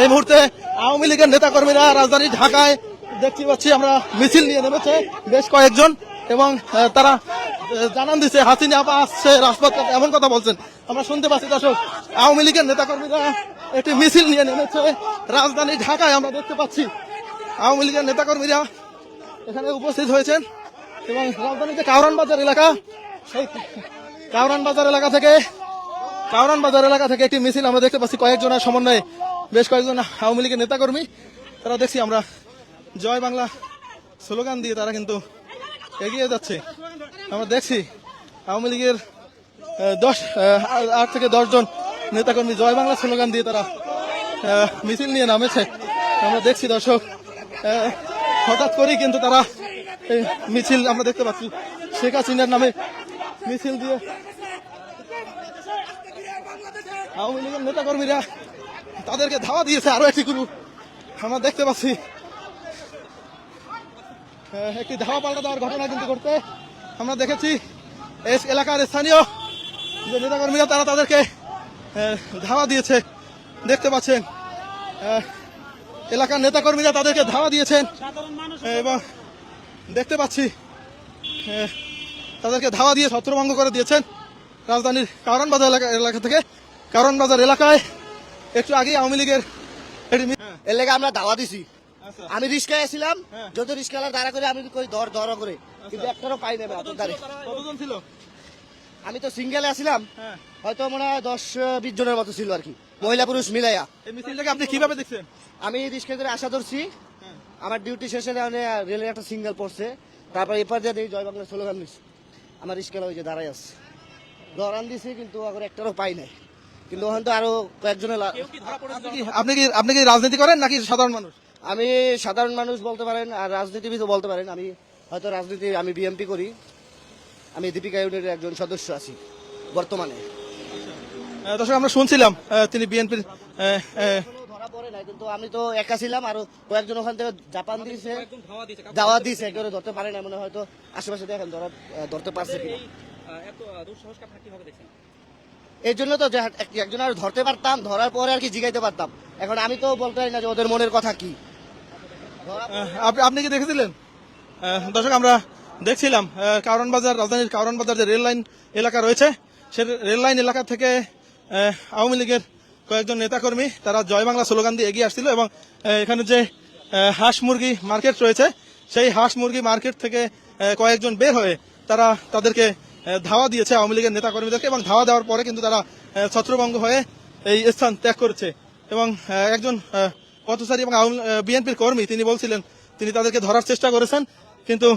এই মুহূর্তে আওয়ামী লীগের নেতাকর্মীরা রাজধানী ঢাকায় দেখতে পাচ্ছি আমরা মিছিল নিয়ে নেমেছে বেশ কয়েকজন এবং তারা জানান দিচ্ছে হাসিনা আপা আসছে রাজপথ এমন কথা বলছেন। আমরা শুনতে পাচ্ছি দর্শক, আওয়ামী লীগের নেতাকর্মীরা একটি মিছিল নিয়ে নেমেছে রাজধানী ঢাকায় আমরা দেখতে পাচ্ছি। আওয়ামী লীগের নেতাকর্মীরা এখানে উপস্থিত হয়েছেন এবং রাজধানীতে কাউরান বাজার এলাকা, সেই কাউরান বাজার এলাকা থেকে, কাউরান বাজার এলাকা থেকে একটি মিছিল আমরা দেখতে পাচ্ছি। কয়েকজনের সমন্বয়ে বেশ কয়েকজন আওয়ামী লীগের নেতাকর্মী, তারা দেখছি আমরা জয় বাংলা স্লোগান দিয়ে তারা কিন্তু এগিয়ে যাচ্ছে। আমরা দেখছি আওয়ামী লীগের দশ আট থেকে দশ জন নেতাকর্মী জয় বাংলা স্লোগান দিয়ে তারা মিছিল নিয়ে নামেছে। আমরা দেখছি দর্শক হঠাৎ করেই কিন্তু তারা মিছিল আমরা দেখতে পাচ্ছি। শেখ হাসিনার নামে মিছিল দিয়ে আওয়ামী লীগের নেতাকর্মীরা তাদেরকে ধাওয়া দিয়েছে আরও একটি গ্রুপ আমরা দেখতে পাচ্ছি। আহ, একটি ধাওয়া পাল্টা দেওয়ার ঘটনা কিন্তু করতে আমরা দেখেছি এই এলাকার স্থানীয় যে নেতাকর্মীরা তারা তাদেরকে আহ, ধাওয়া দিয়েছে। দেখতে পাচ্ছেন আহ, এলাকার নেতাকর্মীরা তাদেরকে ধাওয়া দিয়েছেন। এবং দেখতে পাচ্ছি তাদেরকে ধাওয়া দিয়ে ছত্রভঙ্গ করে দিয়েছেন। রাজধানীর কারণ বাজার এলাকা এলাকা থেকে কারণ বাজার এলাকায় একটু আগেই আওয়ামী লীগের এর লেগে আমরা দাওয়া দিছি। আচ্ছা। আমি রিস্কায় ছিলাম হ্যাঁ। যত রিস্কালার দাঁড়া করে আমি কই দর ধর করে। কিন্তু একটারও পাই নেবে কতজন ছিল আমি তো সিঙ্গেলে আসছিলাম হ্যাঁ। হয়তো মনে হয় দশ বিশ জনের মতো ছিল আর কি। মহিলা পুরুষ মিলাইয়া। মিছিলটাকে আপনি কীভাবে দেখছেন? আমি রিস্কা করে আশা ধরছি। হ্যাঁ। আমার ডিউটি শেষে রেলের একটা সিঙ্গেল পড়ছে। তারপর এপার দিয়ে জয় বাংলা স্লোগান দিচ্ছি আমার রিস্কালা ওই যে দাঁড়াই আছে। ধরান দিছি কিন্তু এখন একটারও পাই নাই। কিন্তু ওখান তো আরও কয়েকজনের আপনি কি আপনি কি আপনি কি রাজনীতি করেন নাকি সাধারণ মানুষ? আমি সাধারণ মানুষ বলতে পারেন আর রাজনীতিবিদ বলতে পারেন। আমি হয়তো রাজনীতি আমি বিএমপি করি। আমি দীপিকা ইউনিটের একজন সদস্য আছি বর্তমানে। আহ, দর্শক আমরা শুনছিলাম তিনি বিএনপির ধরা পড়ে নাই কিন্তু আমি তো একা ছিলাম আর কয়েকজন ওখান থেকে জাপান দিয়েছে দাওয়াত দিয়েছে কেউ ধরতে পারে না মনে হয়তো আশেপাশে দেখেন ধরা ধরতে পারছে কিনা। এই জন্য তো এক- একজন আর ধরতে পারতাম, ধরার পরে আর কি জিগাইতে পারতাম। এখন আমি তো বলতে পারি না যে ওদের মনের কথা কি। আপনি কি দেখেছিলেন? দর্শক, আমরা দেখছিলাম কারণ বাজার, রাজধানীর কারণ বাজার যে রেল লাইন এলাকা রয়েছে, সে রেল লাইন এলাকা থেকে আওয়ামী লীগের কয়েকজন নেতাকর্মী, তারা জয় বাংলা স্লোগান দিয়ে এগিয়ে আসছিল এবং এখানে যে হাঁস মুরগি মার্কেট রয়েছে, সেই হাঁস মুরগি মার্কেট থেকে কয়েকজন বের হয়ে তারা তাদেরকে ধাওয়া দিয়েছে আওয়ামী লীগের নেতাকর্মীদেরকে এবং ধাওয়া দেওয়ার পরে কিন্তু তারা ছত্রভঙ্গ হয়ে এই স্থান ত্যাগ করেছে। এবং একজন পথচারী এবং বিএনপির কর্মী, তিনি বলছিলেন, তিনি তাদেরকে ধরার চেষ্টা করেছেন, কিন্তু